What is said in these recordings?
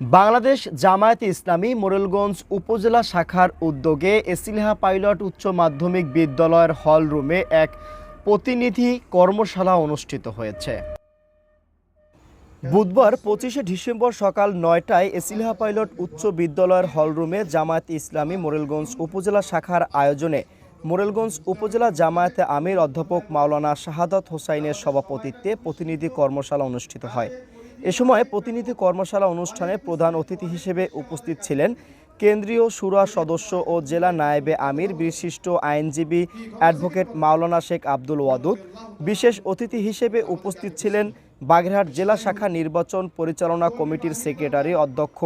বাংলাদেশ জামায়াতে ইসলামী মোরেলগঞ্জ উপজেলা শাখার উদ্যোগে এসিলহা পাইলট উচ্চ মাধ্যমিক বিদ্যালয়ের হল রুমে এক প্রতিনিধি কর্মশালা অনুষ্ঠিত হয়েছে। বুধবার পঁচিশে ডিসেম্বর সকাল নয়টায় এসিলহা পাইলট উচ্চ বিদ্যালয়ের হলরুমে জামায়াত ইসলামী মোরেলগঞ্জ উপজেলা শাখার আয়োজনে মোরেলগঞ্জ উপজেলা জামায়াতে আমির অধ্যাপক মাওলানা শাহাদত হোসাইনের সভাপতিত্বে প্রতিনিধি কর্মশালা অনুষ্ঠিত হয়। এ সময় প্রতিনিধি কর্মশালা অনুষ্ঠানে প্রধান অতিথি হিসেবে উপস্থিত ছিলেন কেন্দ্রীয় সুরা সদস্য ও জেলা নায়েবে আমির, বিশিষ্ট আইনজীবী অ্যাডভোকেট মাওলানা শেখ আব্দুল ওয়াদুদ। বিশেষ অতিথি হিসেবে উপস্থিত ছিলেন বাগেরহাট জেলা শাখা নির্বাচন পরিচালনা কমিটির সেক্রেটারি অধ্যক্ষ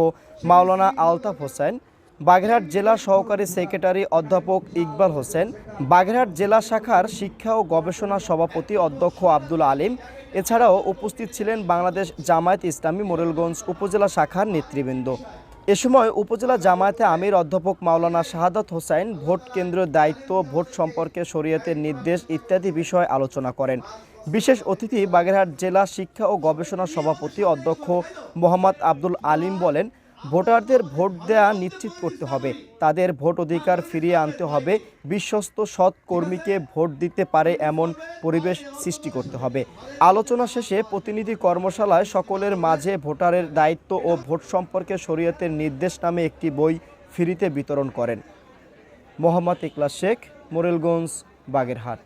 মাওলানা আলতাফ হোসেন। বাগেরহাট জেলা সহকারী সেক্রেটারি অধ্যাপক ইকবাল হোসেন, বাগেরহাট জেলা শাখার শিক্ষা ও গবেষণা সভাপতি অধ্যক্ষ আব্দুল আলিম, এছাড়াও উপস্থিত ছিলেন বাংলাদেশ জামায়াত ইসলামী মোরেলগঞ্জ উপজেলা শাখার নেতৃবৃন্দ। এ সময় উপজেলা জামায়াতে আমির অধ্যাপক মাওলানা শাহাদত হোসাইন ভোট কেন্দ্রের দায়িত্ব, ভোট সম্পর্কে শরীয়তের নির্দেশ ইত্যাদি বিষয়ে আলোচনা করেন। বিশেষ অতিথি বাগেরহাট জেলা শিক্ষা ও গবেষণা সভাপতি অধ্যক্ষ মোহাম্মদ আব্দুল আলিম বলেন ভোটারদের ভোট দেয়া নিশ্চিত করতে হবে। তাদের ভোট অধিকার ফিরিয়ে আনতে হবে। বিশ্বস্ত সৎ কর্মীকে ভোট দিতে পারে এমন পরিবেশ সৃষ্টি করতে হবে। আলোচনা শেষে প্রতিনিধি কর্মশালায় সকলের মাঝে ভোটারের দায়িত্ব ও ভোট সম্পর্কে শরীয়তের নির্দেশ নামে একটি বই ফ্রিতে বিতরণ করেন। মোহাম্মদ ইকলাস শেখ, মোরেলগঞ্জ, বাগেরহাট।